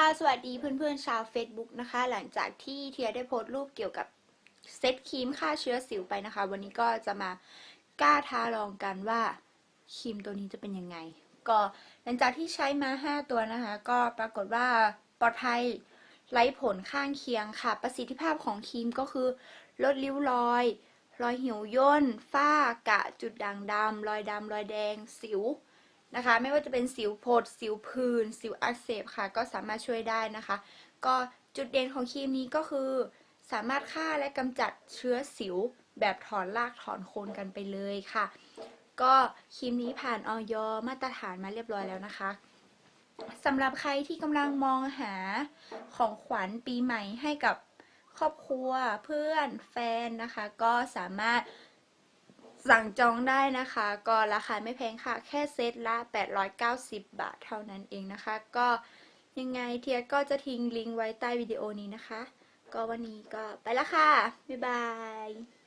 ค่ะ สวัสดีเพื่อนๆชาว Facebook นะคะ หลังจากที่เทียได้โพสต์รูปเกี่ยวกับเซตครีมฆ่าเชื้อสิวไปนะคะ วันนี้ก็จะมากล้าท้าลองกันว่าครีมตัวนี้จะเป็นยังไง ก็หลังจากที่ใช้มา 5 ตัวนะคะ ก็ปรากฏว่าปลอดภัยไร้ผลข้างเคียงค่ะ ประสิทธิภาพของครีมก็คือลดริ้วรอย รอยเหี่ยวย่นฝ้ากระจุดด่างดำรอยดำรอยแดงสิว นะคะ ไม่ว่าจะเป็นสิวโผดสิวผื่นสิวอักเสบค่ะ ก็สามารถช่วยได้นะคะ ก็จุดเด่นของครีมนี้ก็คือ สามารถฆ่าและกำจัดเชื้อสิวแบบถอนรากถอนโคนกันไปเลยค่ะ ก็ครีมนี้ผ่านออยมาตรฐานมาเรียบร้อยแล้วนะคะสำหรับใครที่กำลังมองหาของขวัญปีใหม่ให้กับครอบครัวเพื่อนแฟนนะคะ ก็สามารถ สั่งจองได้นะคะ ก็ราคาไม่แพงค่ะ แค่เซตละ 890 บาทเท่านั้นเองนะคะ ก็ยังไงเทียก็จะทิ้งลิงก์ไว้ใต้วิดีโอนี้นะคะ ก็วันนี้ก็ไปละค่ะ บ๊ายบาย